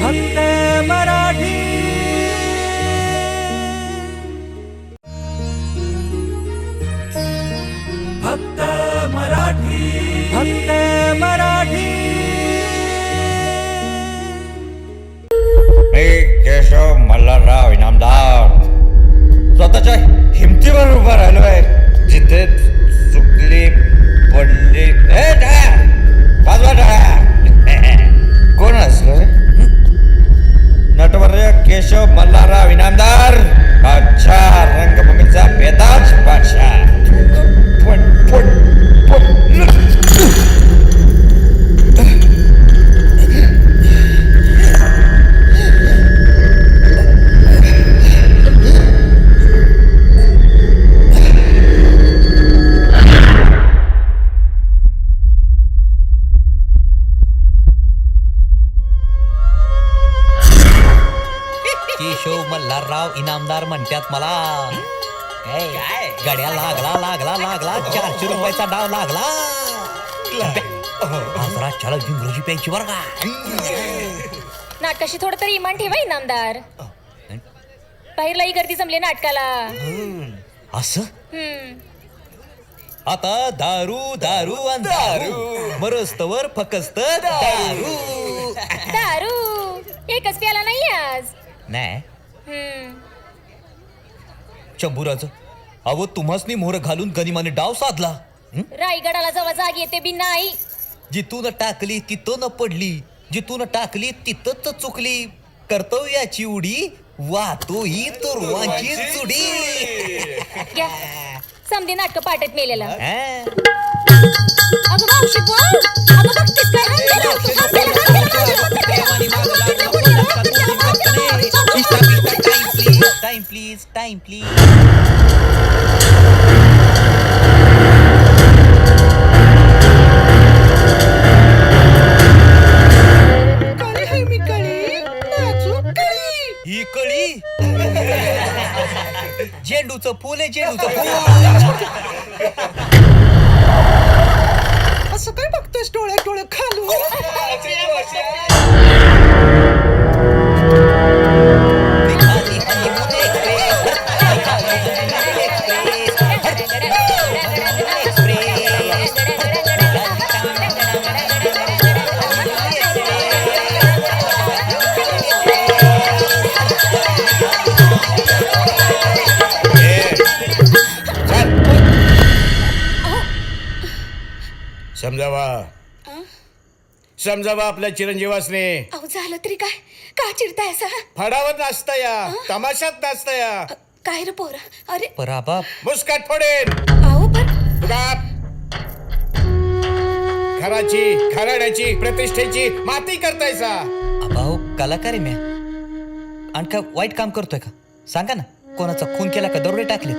फक्त मराठी मल्हारराव इनामदार अच्छा रंगभूमीचा बेताज बादशाह आज रातच्याला इंग्रजी प्यायची बरं का? नाटकाशी थोडं तरी इमान ठेवा इनामदार बाहेरलाही गर्दी जमली नाटकाला. असं? हम्म आता दारू दारू आणि दारू. मरस्तवर फकस्त दारू. दारू. एकच प्याला नाही आज. नाही? हम्म शंभूराचं अहो तुम्हासनी मोहर घालून गनिमाने डाव साधला? रायगडाला जेव्हा जाग येते बी नाही जिथून टाकली तिथं न पडली जिथून टाकली तिथंच चुकली कर्तव्याची उडी वाहतो ही तुरवांची चुडी घ्या समधी नाटक पाठत मेलेला हं? अगं मावशी अगं बघतेस काय. टाइम प्लीज टाइम प्लीज झेंडूचं फुल आहे झेंडूचं फुल. असं काय बघतोयस डोळ्या डोळे खालू समजावा आपल्या चिरंजीवासने. अहो झालं तरी काय? का चिडताय असा फडावर नाचता या तमाशात नाचता या काय रे पोरा? अरे. पराबाप मुस्काट फोडेन. अहो पण तुका घराची घराण्याची प्रतिष्ठेची माती करतायसा. अभाऊ कलाकार आहे म्या आणि काय वाईट काम करतोय का? सांगा ना कोणाचा खून केला का दरोडे टाकले?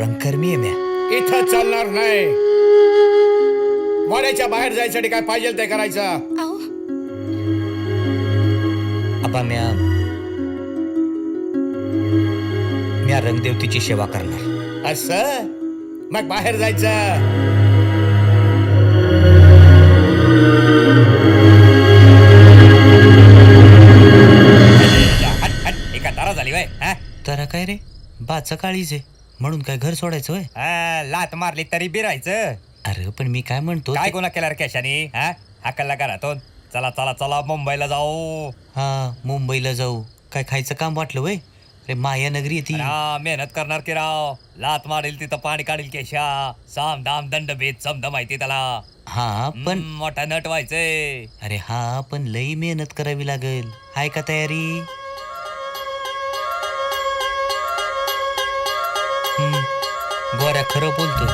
रंगकर्मी आहे म्या इथं चालणार नाही. वाड्याच्या बाहेर जायसाठी काय पाहिजे ते करायचं? अहो. आबा म्या म्या रंगदेवतीची सेवा करणार. असं? मग बाहेर जायचं? एका तारा झाली वय तर काय रे? बाचा काळीच आहे. म्हणून काय घर सोडायचं होय लात मारली तरी बिरायचं अरे पण मी काय म्हणतो काय ते- गुन्हा केला रे केशाने? हा? हाकलला घरातून? चला चला चला मुंबईला जाऊ. हा मुंबईला जाऊ. काय खायचं काम वाटलं वय? रे माया नगरी आहे ती. हा, मेहनत करणार की राव? लात मारेल तिथं पाणी काढील केशा. साम दाम दंड भेद समद माहिती त्याला. हा पण हम्म, मोठा नट व्हायचंय. अरे हा पण लई मेहनत करावी लागेल. हाय का तयारी? हम्म, गोऱ्या खरं बोलतो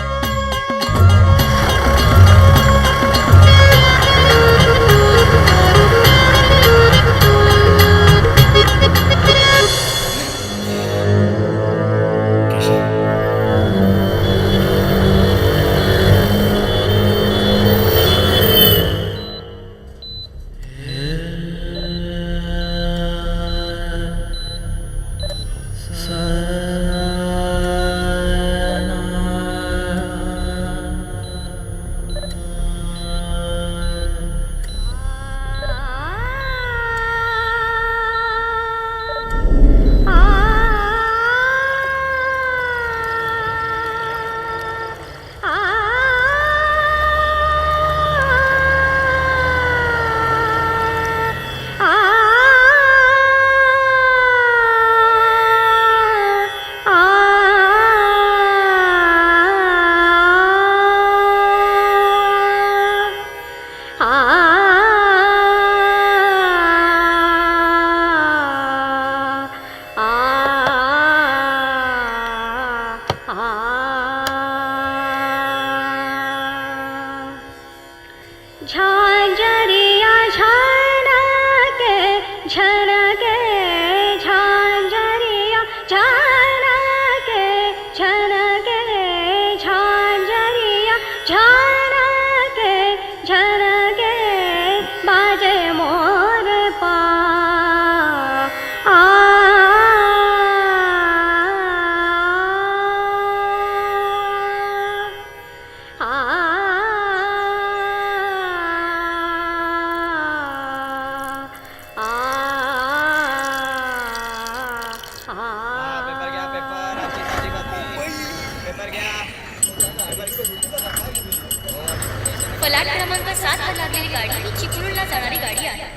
लागलेली गाडी ही चिपळूणला जाणारी गाडी आहे.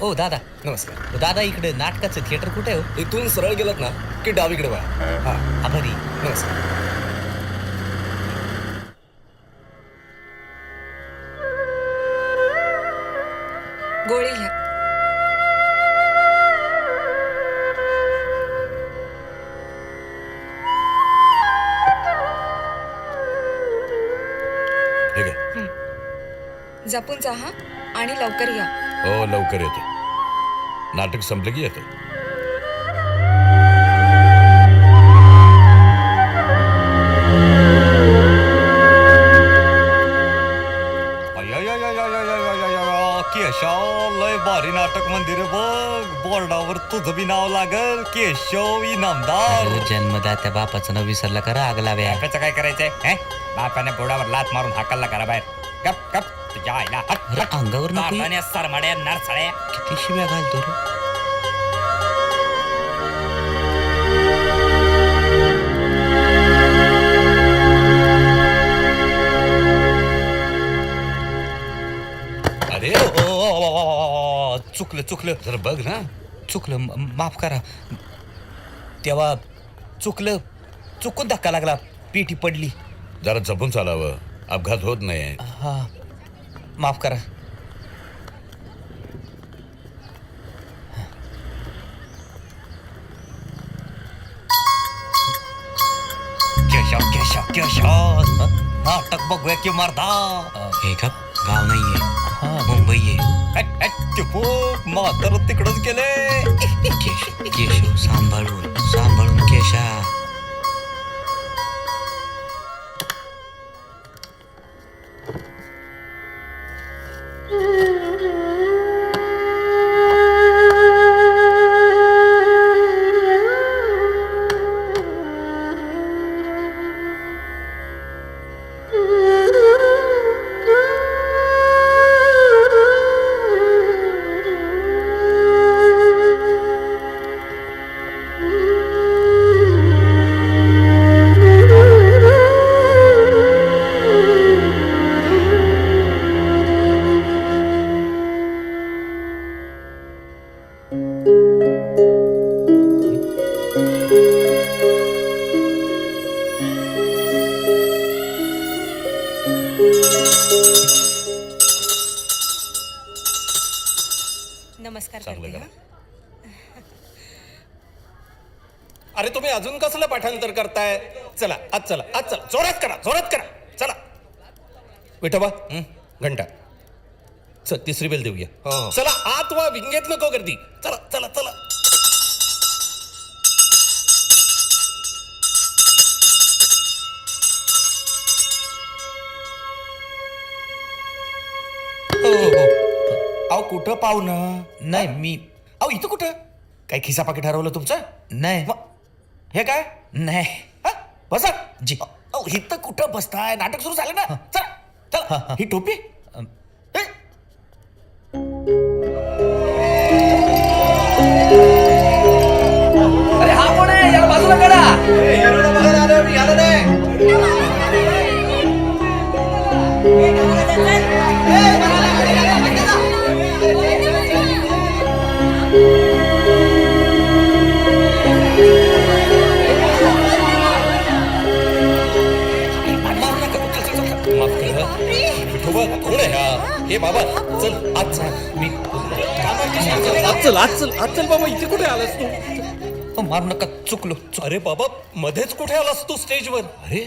ओ दादा नमस्कार. दादा इकडे नाटकाचं थिएटर कुठे आहे हो? इथून सरळ गेलात ना की डावीकडे वळा. हा आभारी. नमस्कार. गोळी घ्या. ठीक आहे जपून जा हा आणि लवकर या हो लवकर येतो नाटक संपलं की येतो केशव लय भारी नाटक मंदिर बघ बोर्डावर तुझं बी नाव लागल केशव इनामदार अरे, जन्मदात्या बापाचं नाव विसरलं करा आग लाव्या बापाचं काय करायचंय हे? बापाने बोर्डावर लात मारून हाकलला करा बाहेर गप गप तुझ्या आईला हट, अरे, हट. अंगावर नको. सरमाड्या नरसाळ्या किती शिव्या घालतो रे. अरे ओ, ओ, ओ, ओ, ओ, ओ, चुकलं चुकलं. जरा बघ ना. चुकलं म- माफ करा. तेव्हा चुकलं चुकून धक्का लागला. पिठी पडली. जरा जपून चालावं. अपघात होत नाही हा. माफ करा. केशव केशव केशव नाटक बघूया की मर्दा. हे का? गाव नाहीये. मुंबई आहे म्हातारं तिकडच गेले. केश केशव सांभाळून सांभाळून केशा. चला जोरात करा जोरात करा. चला. विठोबा घंटा. चल तिसरी बेल देऊया. चला आत वा विंगेत नको गर्दी. चला चला चला. हो हो अहो कुठं पाहुणं? नाही मी अहो इथं कुठं? काय खिसा पाकिट हरवलं तुमचं? नाही. हे काय? नाही. हा? बसा. जी. अहो इथं कुठं बसताय? नाटक सुरू झालं ना? चला चला. ही टोपी. हे? माफ हा हे बाबा चल आज चल मी आज चल आज चल आज चल बाबा इथे कुठे आलास तू? हो, मारू नका चुकलो अरे बाबा मध्येच कुठे आलास तू स्टेजवर? अरे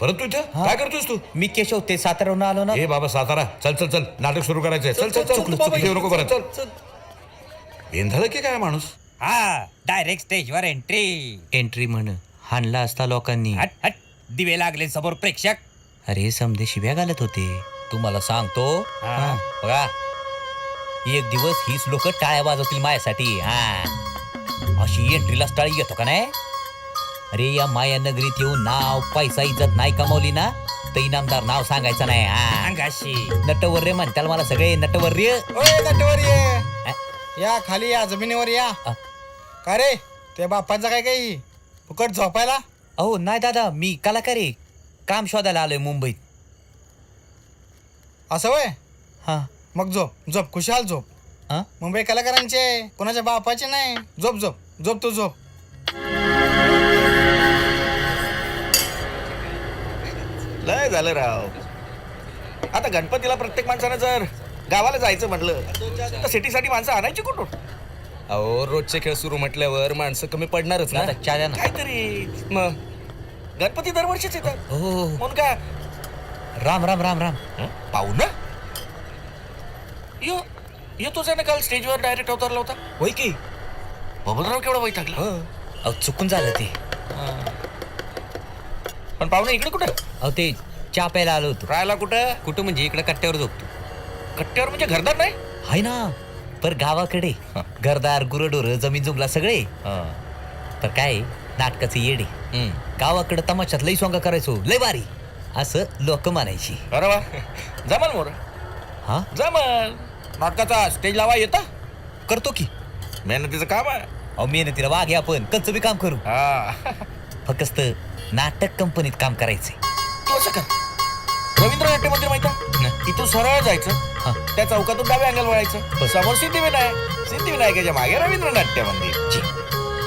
परत तू इथं? काय करतोस तू? मी केशव ते साताऱ्यावरून आलो ना. ए बाबा सातारा चल चल चल नाटक सुरू करायचंय. चल चल चल चुकलं, नको परत. चल चल. बेंधाळ की काय माणूस? हा डायरेक्ट स्टेजवर एंट्री एंट्री म्हण. हाणला असता लोकांनी. हट हट. दिवे लागले समोर प्रेक्षक. अरे समधे शिव्या घालत होते. तुम्हाला सांगतो. हा. बघा. एक दिवस हीच लोक टाळ्या वाजवतील माझ्यासाठी. हा. अशी एंट्रीला टाळी येतो का नाही? अरे या माया नगरीत येऊन नाव पैसा इज्जत नाही कमावली ना तर इनामदार नाव सांगायचं नाही. हा. अंगाशी नटवर्य म्हणताल मला सगळे. नटवर्य? ओय नटवर ये या खाली या जमिनीवर या. अ. का रे? ते बाप्पांचा काय काही? फुकट झोपायला? अहो नाही दादा मी कलाकार. आहे काम शोधायला आलोय मुंबईत. असं वय? हा. मग झोप. झोप. खुशाल झोप. हा? मुंबई कलाकारांचे कोणाच्या बापाचे नाही. झोप झोप. झोप तू झोप. लय झालं राव. आता गणपतीला प्रत्येक माणसानं जर गावाला जायचं म्हटलं तर सिटीसाठी माणसं आणायची कुठून? अहो रोजचे खेळ सुरू म्हटल्यावर माणसं कमी पडणारच ना. काहीतरी. मग गणपती दरवर्षीच येतात. हो म्हणून काय राम राम राम राम. पाहू ना यो यो तुझा ना काल स्टेजवर डायरेक्ट अवतारला होता? होय की. बबनराव केवढा वैतागला? अहो चुकून झालं ते. पण पाहुणे इकडे कुठं? अहो ते चहा प्यायला आलो होतो. राहायला कुठं? कुठं म्हणजे इकडे कट्ट्यावर झोपतो. कट्ट्यावर म्हणजे घरदार नाही? हाय ना. पर गावाकडे. घरदार गुरडोर जमीन जुमला सगळे. तर काय नाटकाचे येडे. गावाकडे तमाशात लई सोंगा करायचो. लय भारी. असं लोक म्हणायची. अरे वा. जमल मोर. हा? जमल. नाटकाचा स्टेज लावा येतं. करतो की. मेहनतीचं काम आहे. अहो मेहनतीला वाघे आपण. कंच बी काम करू. हा. फक्त नाटक कंपनीत काम करायचे तू असं कर. रवींद्र नाट्य मंदिर माहिती आहे? इथून सरळ हा. जायचं त्या चौकातून डाव्या अंगल वळायचं. समोर सिद्धिविनायक. सिद्धिविनायकाच्या मागे रवींद्र नाट्य मंदिर.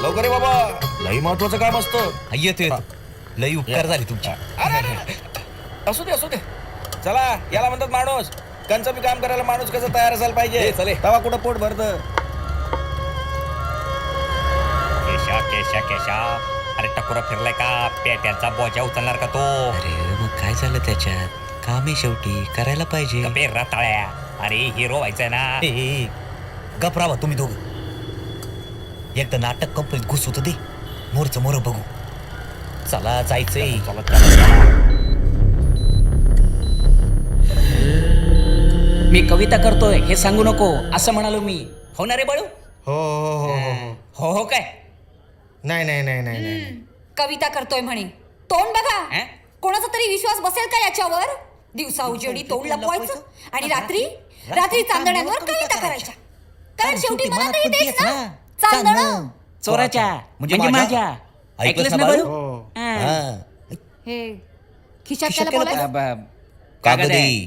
लवकर ये बाबा. लई महत्वाचं काम असतं. हा, येतो येतो. लई उपकार झाले तुमचे. अरे, अरे, अरे. असू दे असू दे. चला याला म्हणतात माणूस. कंच बी काम करायला माणूस कसं तयार असायला पाहिजे? चले. तवा कुठं पोट भरतं? केशा केशा केशा अरे टकोरा फिरलाय का? पेट्यांचा बोजा उचलणार का तो? अरे मग काय झालं त्याच्यात? काम आहे शेवटी करायला पाहिजे. कपे रताळ्या. अरे हिरो व्हायचंय ना. ए, ए, गप राहा तुम्ही दोघं. एकदा नाटक कंपनीत घुस होतं दे. मोरचं मोर बघू. चला जायचंय. चला, चला, चला. मी कविता करतोय हे सांगू नको असं म्हणालो मी. हो ना रे बाळू? हो हो हो हो हो. हो हो काय? नाही नाही नाही नाही नाही. कविता करतोय म्हणे. तोंड बघा. हं? कोणाचा तरी विश्वास बसेल का याच्यावर? दिवसा उजेडी तोंड लपवायचं आणि रात्री रात्री चांदण्यांवर कविता करायच्या. कारण शेवटी मनात तेच ना. चांदणं. चोराच्या. म्हणजे म्हणजे माझ्या? माझ्या. ऐकलंस ना बाळू? हो. हं. हा. हे खिशात त्याला बोलायचं? कागद. आहे.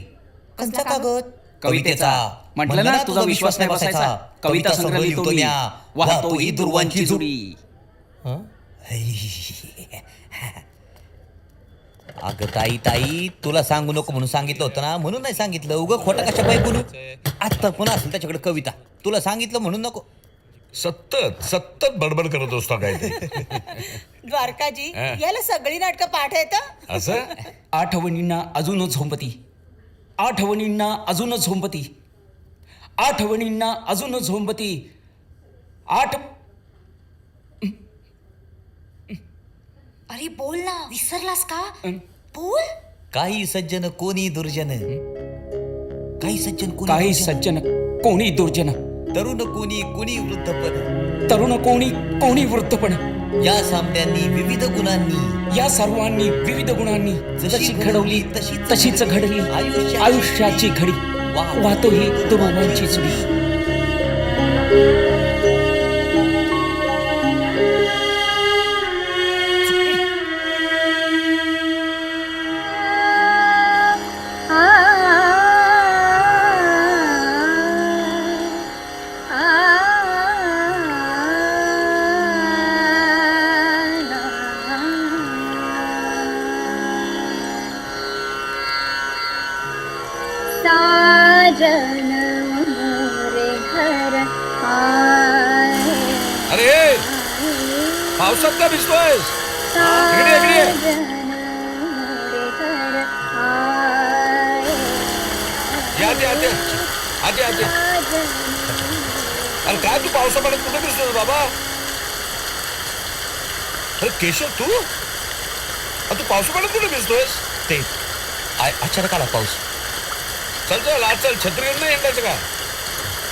कसला कागद. कवितेचा. म्हटलं ना तुझा विश्वास नाही बसायचा. कविता संग्रह लिहितो मी. वाहतो ही दुर्वांची जुडी. अगं ताई ताई तुला सांगू नको म्हणून सांगितलं होतं ना. म्हणून नाही सांगितलं. उगं खोटं कशा पाहिजे बोलू? आता पण असेल त्याच्याकडे कविता? तुला सांगितलं म्हणून नको. सतत सतत बडबड करत असतो काय ते? द्वारकाजी याला सगळी नाटकं पाठ येतं असं? आठवणींना अजूनच झोंबती आठवणींना अजूनच झोंबती. आठवणींना अजूनच झोंबती. आठ अरे बोल ना विसरलास का? बोल. काही सज्जन कोणी दुर्जन? काही सज्जन कोणी काही दुर्जन. सज्जन कोणी दुर्जन? तरुण कोणी कोणी वृद्धपण? तरुण कोणी कोणी वृद्धपण? या सामन्यांनी विविध गुणांनी या सर्वांनी विविध गुणांनी जशी घडवली तशीच तशीच घडली. आयुष्याची आयुष्याची घडी. वाहतो ही दुर्वांची या आधी आधी अरे काय तू पावसा पाण्यात कुठे भिजतोस बाबा? अरे केशव तू? अरे तू पावसा पाण्यात कुठे भिजतोयस ते आय अचानक आला पाऊस. चल चल आज चल छत्री घेऊन नाही येण्याचं का?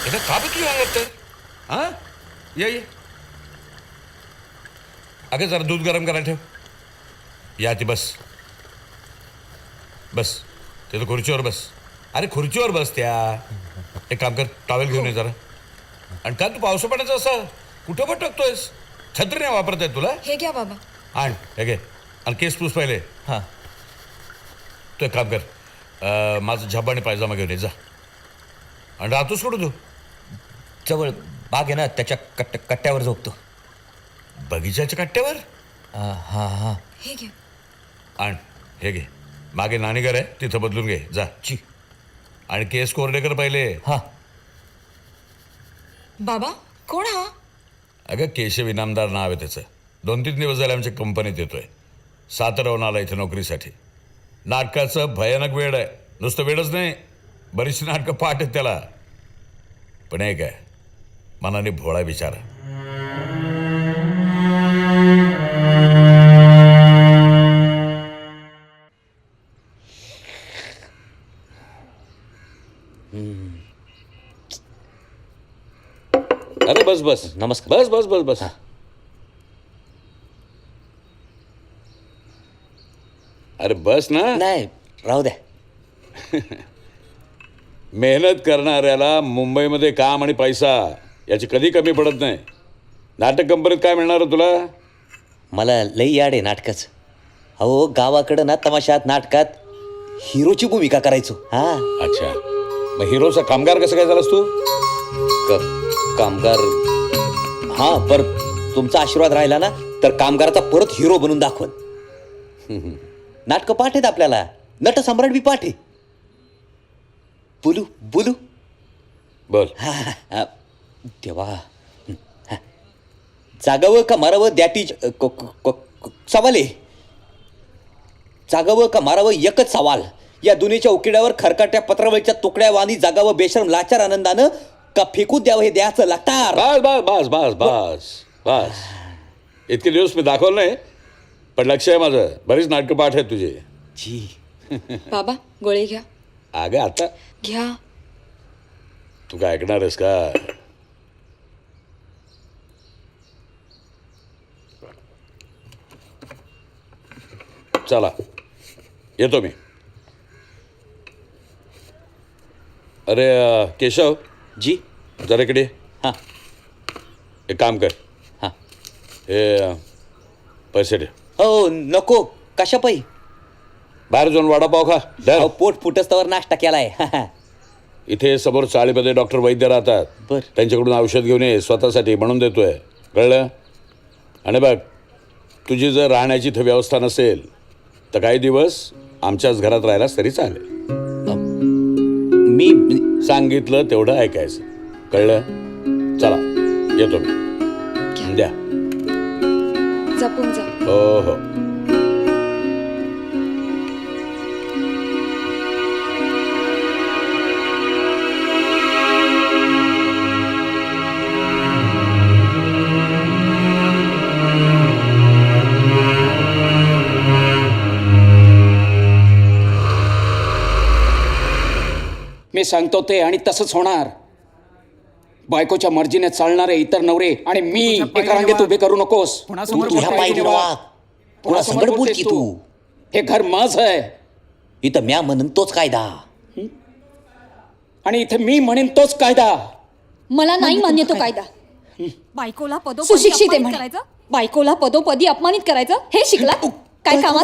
एका का बी तुझ्या अंगात तर हा? ये ये. अगं जरा दूध गरम करा ठेव. या ती बस. बस. तिथं खुर्चीवर बस. अरे खुर्चीवर बस त्या एक काम कर टॉवेल घेऊन ये जरा. आणि का तू पावसा पाण्याचं असं कुठं भटकतोयस छत्री नाही वापरत आहे तुला? हे घ्या बाबा. आण हे घे. आणि केस पूस पहिले. हा. तू एक काम कर अं, माझं झब्बा आणि पायजामा घेऊन ये जा. आणि राहतोस कुठं तू? जवळ बाग आहे ना त्याच्या कट्ट कट्ट्यावर झोपतो. बगीच्याच्या कट्ट्यावर? हा हा हा. हे घ्या. आण हे घे. मागे नाणीघर आहे तिथं बदलून घे. जा. ची. आणि केस कोरडे कर पहिले. हा. बाबा कोण हा? अगं केशव इनामदार नाव आहे त्याचं. दोन तीन दिवस झाले आमच्या कंपनीत येतोय. साताराहून आला इथे नोकरीसाठी. नाटकाचं भयानक वेळ आहे. नुसतं वेळच नाही. बरीचशी नाटकं पाठ आहेत त्याला. पण एक आहे. मनाने भोळा बिचारा. बस नमस्कार. बस बस बस बस. अरे बस ना. नाही राहू द्या. मेहनत करणाऱ्याला मुंबईमध्ये काम आणि पैसा याची कधी कमी पडत नाही. नाटक कंपनीत काय मिळणार आहे तुला? मला लई याड आहे नाटकाचं. अहो गावाकडं ना तमाशात नाटकात हिरोची भूमिका करायचो. हा. अच्छा. मग हिरोचा कामगार कसं काय झालास तू? क- कामगार हा पर तुमचा आशीर्वाद राहिला ना तर कामगाराचा परत हिरो बनून दाखवन. नाटकं पाठ आहेत आपल्याला. नट सम्राट बी पाठ. आहे बोलू. बोलू. बोल देवा. जागावं का मारावं क- सवाल आहे. जागावं का मारावं एकच सवाल. या दुनियेच्या उकिड्यावर खरकाट्या पत्रावळीच्या तुकड्या वाणी जागावं बेशरम लाचार आनंदानं का फेकून द्यावं हे द्यायचं लागणार बस बस बस बस बस बस. इतके दिवस मी दाखवलं नाही पण लक्ष आहे माझं. बरीच नाटकं पाठ आहेत तुझे. जी. बाबा गोळी घ्या. अगं आता? घ्या. तू काय ऐकणार आहेस का? चला येतो मी. अरे अं, केशव? जी जरा इकडे. हां. एक काम कर. हां. हे अं, पैसे दे. हो नको. कशा पायी बाहेर जाऊन वडापाव खा. धर. पोट फुटस्तवर नाश्ता केलाय. इथे समोर चाळीमध्ये डॉक्टर वैद्य राहतात. बर. त्यांच्याकडून औषध घेऊन ये स्वतःसाठी म्हणून देतोय. कळलं? आणि बघ तुझी जर राहण्याची इथं व्यवस्था नसेल तर काही दिवस आमच्याच घरात राहिलास तरी चालेल. मी सांगितलं तेवढं ऐकायचं. कळलं? चला येतो मी. द्या. जपून जा. हो हो. सांगतो ते आणि तसंच होणार. बायकोच्या मर्जीने चालणारे इतर नवरे आणि मी एका रांगेत उभे करू नकोस. तू तुझ्या पायी वाग. पुन्हा संकट बोलती तू. हे घर माझ आहे. इथं म्या म्हणून तोच कायदा. आणि इथे मी म्हणेन तोच कायदा. मला नाही मान्य तो कायदा. बायकोला पदोपदी सुशिक्षित आहे अपमानित म्हणे. करायचं? बायकोला पदोपदी अपमानित करायचं? हे शिकला काय कामात?